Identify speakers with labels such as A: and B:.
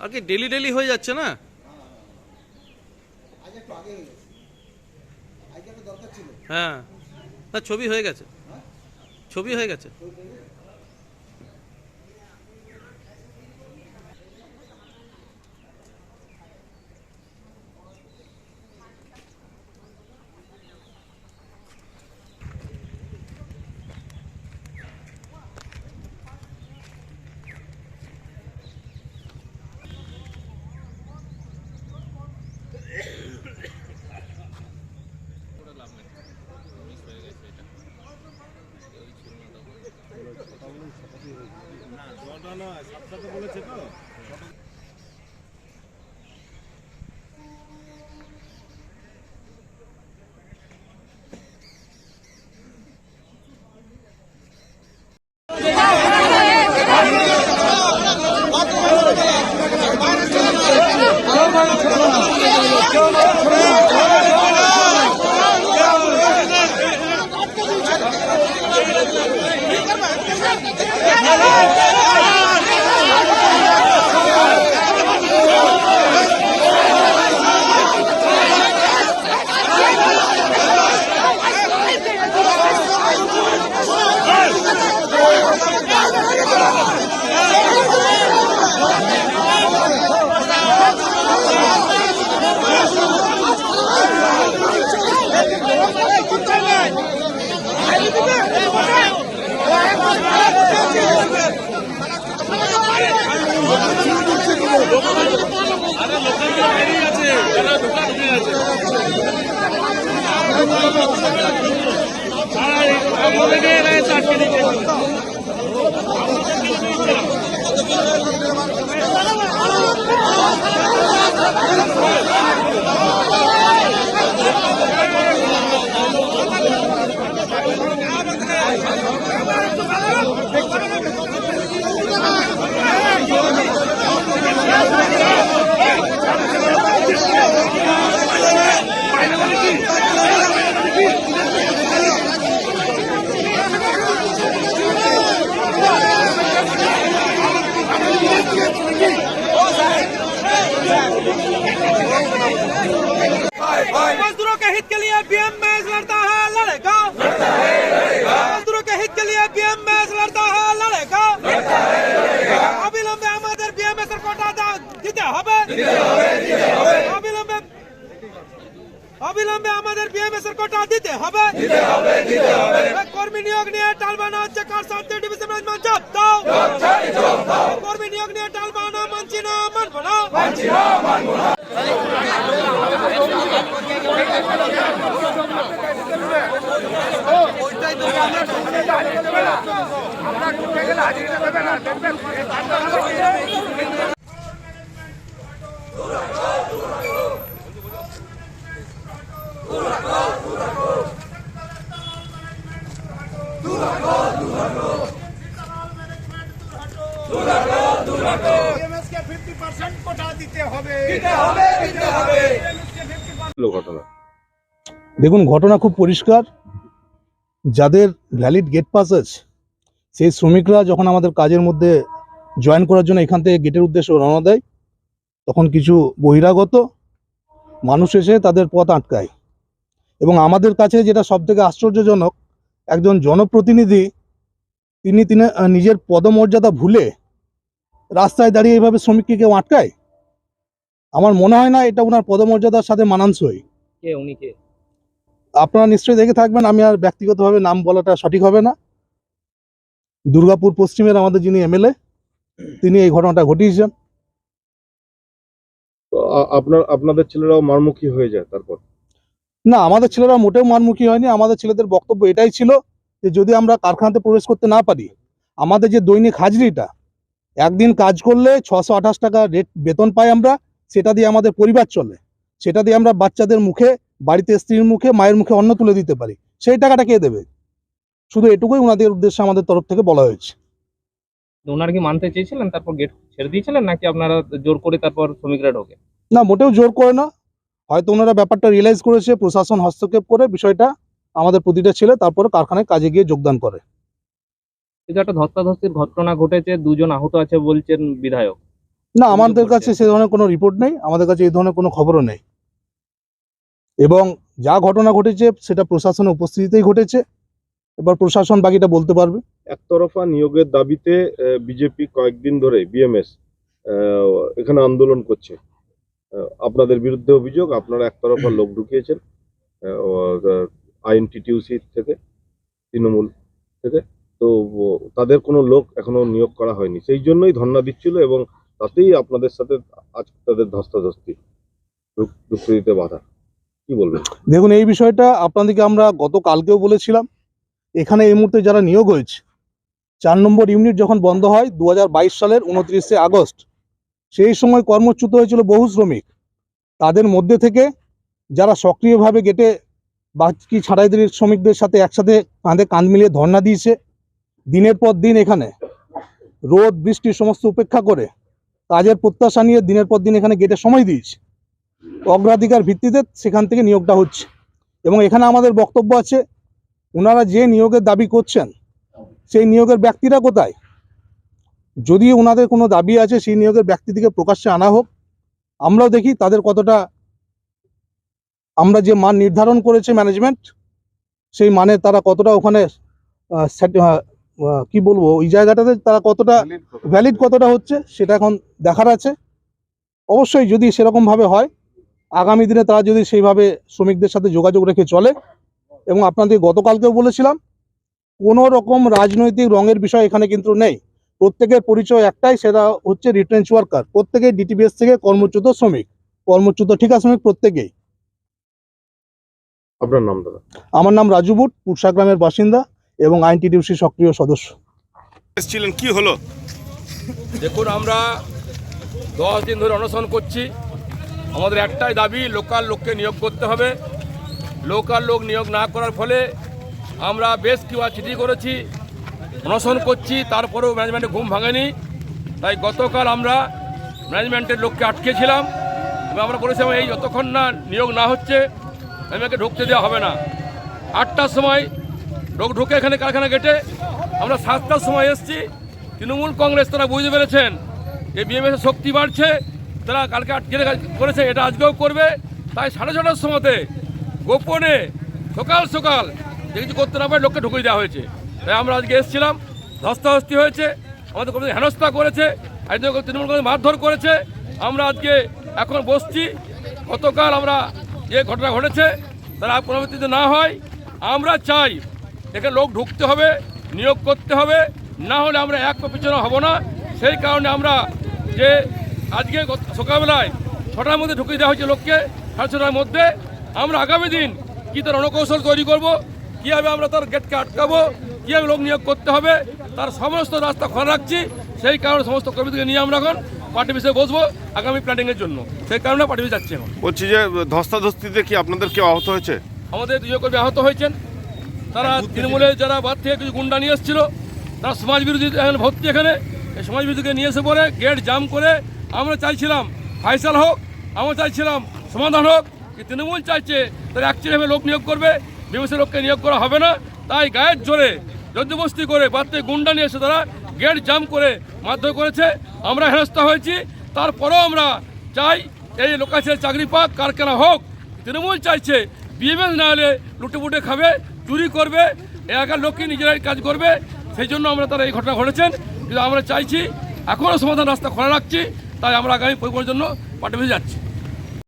A: আর কি daily daily হয়ে যাচ্ছে না?
B: হয়ে
A: হ্যাঁ। না ছবি হয়ে গেছে। ছবি হয়ে গেছে?
C: Amen. আর के हित के लिए बीएमएस लड़ता है लड़ेगा मजदूरों के हित के लिए बीएमएस लड़ता है लड़ेगा অবিলম্বে আমাদের বিএমএস এর কোটা দাও দিতে হবে অবিলম্বে অবিলম্বে আমাদের বিএমএস এর কোটা দিতে হবে কর্মী নিয়োগ নিয়ে টালবানা হচ্ছে কার সাথে ডিভিশন ম্যানেজমেন্ট জব দাও কর্মী নিয়োগ নিয়ে টালবানা মানছি না মানবো না
D: হলো ঘটনা?
E: দেখুন, ঘটনা খুব পরিষ্কার। যাদের ভ্যালিড গেট পাস আছে সেই শ্রমিকরা যখন আমাদের কাজের মধ্যে জয়েন করার জন্য এখান থেকে গেটের উদ্দেশ্যে রওনা দেয়, তখন কিছু বহিরাগত মানুষ এসে তাদের পথ আটকায়। এবং আমাদের কাছে যেটা সব থেকে আশ্চর্যজনক, একজন জনপ্রতিনিধি, তিনি তিনি নিজের পদমর্যাদা ভুলে রাস্তায় দাঁড়িয়ে এইভাবে শ্রমিককে কেউ আটকায়? আমার মনে হয় না এটা ওনার পদমর্যাদার সাথে মানানসই।
F: কে উনি কে?
E: আপনারা নিশ্চয়ই দেখে থাকবেন আমি আর ব্যক্তিগতভাবে নাম বলাটা সঠিক হবে না। দুর্গাপুর পশ্চিমের আমাদের যিনি এমএলএ তিনি এই ঘটনাটা ঘটিয়েছেন।
D: তো আপনার আপনাদের ছেলেরাও মারমুখী হয়ে যায় তারপর?
E: না আমাদের ছেলেরা মোটেও মানমুখী হয়নি। আমাদের ছেলেদের বক্তব্য এটাই ছিল যে যদি আমরা কারখানাতে প্রবেশ করতে না পারি আমাদের যে দৈনিক হাজিরিটা একদিন কাজ করলে ছশো আঠাশ টাকা রেট বেতন পাই আমরা সেটা দিয়ে আমাদের পরিবার চলে। সেটা দিয়ে আমরা বাচ্চাদের মুখে বাড়িতে স্ত্রীর মুখে মায়ের মুখে অন্ন তুলে দিতে পারি। সেই টাকাটা কে দেবে? শুধু এটুকুই ওনাদের উদ্দেশ্যে আমাদের তরফ থেকে বলা হয়েছে।
F: ওনারা কি মানতে চেয়েছিলেন? তারপর গেট ছেড়ে দিয়েছিলেন? নাকি আপনারা জোর করে তারপর শ্রমিকরা ঢোকে?
E: না মোটেও জোর করে না। হয়তো ওনারা ব্যাপারটা রিয়েলাইজ করেছে প্রশাসন হস্তক্ষেপ করে বিষয়টা আমাদের প্রতিটা ছেলে তারপরে কারখানায় কাজে গিয়ে যোগদান করে।
F: কিন্তু একটা ধস্তাধস্তির ঘটনা ঘটেছে দুজন আহত আছে বলছেন বিধায়ক।
E: না আমাদের কাছে সে ধরনের কোনো রিপোর্ট নেই আমাদের কাছে এই ধরনের কোনো খবরও নেই। এবং যা ঘটনা ঘটেছে সেটা প্রশাসনের উপস্থিতিতেই ঘটেছে। এবার প্রশাসন বাকিটা বলতে পারবে।
D: একতরফা নিয়োগের দাবিতে বিজেপি কয়েকদিন ধরে বিএমএস এখানে আন্দোলন করছে। আপনাদের বিরুদ্ধে অভিযোগ আপনারা একতরফা লোক ঢুকিয়েছেন আইএনটিটিউসি থেকে তৃণমূল থেকে। তো তাদের কোনো লোক এখনও নিয়োগ করা হয়নি। সেই জন্যই ধর্ণা দিচ্ছিল এবং তাতেই আপনাদের সাথে আজ তাদের ধস্তাধস্তি। ঢুকতে দিতে বাধা। কি বলবেন?
E: দেখুন, এই বিষয়টা আপনাদেরকে আমরা গতকালকেও বলেছিলাম। এখানে এই মুহূর্তে যারা নিয়োগ হয়েছে, চার নম্বর ইউনিট যখন বন্ধ হয় দু হাজার বাইশ সালের উনত্রিশে আগস্ট, সেই সময় কর্মচ্যুত হয়েছিল বহু শ্রমিক। তাদের মধ্যে থেকে যারা সক্রিয়ভাবে গেটে বাকি ছাড়াইদের শ্রমিকদের সাথে একসাথে কাঁধে কাঁধ মিলিয়ে ধর্ণা দিয়েছে, দিনের পর দিন এখানে রোদ, বৃষ্টি, সমস্ত উপেক্ষা করে কাজের প্রত্যাশা নিয়ে দিনের পর দিন এখানে গেটে সময় দিয়েছে। অগ্রাধিকার ভিত্তিতে সেখান থেকে নিয়োগটা হচ্ছে। এবং এখানে আমাদের বক্তব্য আছে, ওনারা যে নিয়োগের দাবি করছেন, সেই নিয়োগের ব্যক্তিরা কোথায়? যদি ওনাদের কোনো দাবি আছে, সেই নিয়োগের ব্যক্তিদিকে প্রকাশ্যে আনা হোক, আমরাও দেখি তাদের কতটা, আমরা যে মান নির্ধারণ করেছে ম্যানেজমেন্ট সেই মানে তারা কতটা ওখানে কি বলব ওই জায়গাটাতে তারা কতটা ভ্যালিড কতটা হচ্ছে? সেটা এখন দেখার আছে। অবশ্যই যদি সেরকমভাবে হয় আগামী দিনে তারা যদি সেইভাবে শ্রমিকদের সাথে যোগাযোগ রেখে চলে এবং আপনাদের গতকালকেও বলেছিলাম কোনো রকম রাজনৈতিক রঙের বিষয় এখানে কিন্তু নেই। প্রত্যেকের পরিচয় একটাই সেটা হচ্ছে রিটেন্স ওয়ার্কার প্রত্যেকেই ডিটিবিএস থেকে কর্মচ্যুত শ্রমিক। কর্মচ্যুত ঠিকা শ্রমিক প্রত্যেকেই।
D: আপনার নাম দাদা?
E: আমার নাম রাজু বুট পুরসা গ্রামের বাসিন্দা। এবং আইনটিডিউসি সক্রিয় সদস্য।
G: এসেছিলেন কি হলো?
H: দেখুন আমরা দশ দিন ধরে অনশন করছি। আমাদের একটাই দাবি লোকাল লোককে নিয়োগ করতে হবে। লোকাল লোক নিয়োগ না করার ফলে আমরা বেশ কিছু চিঠি করেছি অনশন করছি তারপরেও ম্যানেজমেন্টে ঘুম ভাঙেনি। তাই গতকাল আমরা ম্যানেজমেন্টের লোককে আটকেছিলাম এবং আমরা বলেছিলাম এই যতক্ষণ না নিয়োগ না হচ্ছে আমাকে ঢুকতে দেওয়া হবে না। আটটার সময় ঢুকে এখানে কারখানা গেটে। আমরা সাতটার সময় এসেছি। তৃণমূল কংগ্রেস, তারা বুঝতে পেরেছেন। যে বিএমএস শক্তি বাড়ছে, তারা কালকে আটকে করেছে, এটা আজকেও করবে। তাই সাড়ে ছটার সময়তে গোপনে সকাল সকাল যে কিছু করতে না পারে লোককে ঢুকিয়ে দেওয়া হয়েছে। তাই আমরা আজকে এসেছিলাম, ধস্তাধস্তি হয়েছে, আমাদের কর্মীদের হেনস্থা করেছে একজন তৃণমূল কংগ্রেস মারধর করেছে। আমরা আজকে এখন বসছি। গতকাল আমরা যে ঘটনা ঘটেছে, তারা পুনরাবৃত্তিতে না হয়। আমরা চাই এখানে লোক ঢুকতে হবে নিয়োগ করতে হবে না হলে আমরা এক পিছনে হব না। সেই কারণে আমরা যে আজকে সকালবেলায় ছটার মধ্যে ঢুকিয়ে দেওয়া হয়েছে লোককে সাড়ে ছটার মধ্যে আমরা আগামী দিন কী তার রণকৌশল তৈরি করব কীভাবে আমরা তার গেটকে আটকাবো কীভাবে লোক নিয়োগ করতে হবে তার সমস্ত রাস্তা খোলা রাখছি সেই কারণে সমস্ত কর্মীদেরকে নিয়ে আমরা এখন পার্টি বিষয়ে বসবো আগামী প্ল্যানিংয়ের জন্য। সেই কারণে পার্টি বিষয়ে যাচ্ছি এখন।
G: বলছি যে ধস্তাধস্তিতে কি আপনাদের কেউ আহত হয়েছে?
H: আমাদের দুজন কর্মী আহত হয়েছেন। তারা তৃণমূলের যারা বাদ থেকে কিছু গুন্ডা নিয়ে এসেছিল তারা সমাজ বিরোধী এখানে ভর্তি এখানে। এই সমাজ বিরোধীকে নিয়ে এসে পরে গেট জাম করে আমরা চাইছিলাম ফাইসাল হোক আমরা চাইছিলাম সমাধান হোক তৃণমূল চাইছে তারা অ্যাকচুয়ালি লোক নিয়োগ করবে বিবেসি লোককে নিয়োগ করা হবে না। তাই গায়ের জোরে জর্জবস্তি করে থেকে গুন্ডা নিয়ে এসে তারা গেট জাম করে মারধর করেছে। আমরা হেনস্থা হয়েছি। তারপরেও আমরা চাই এই লোকাছের চাকরি পাক কারখানা হোক। তৃণমূল চাইছে বিএমএস না হলে লুটেপুটে খাবে। চুরি করবে এলাকার লোককে নিজেরাই কাজ করবে, সেই জন্য আমরা তারা এই ঘটনা ঘটেছেন। কিন্তু আমরা চাইছি এখনও সমাধান রাস্তা খোলা রাখছি, তাই আমরা আগামী পরিকল্পনার জন্য পাঠিয়ে যাচ্ছি।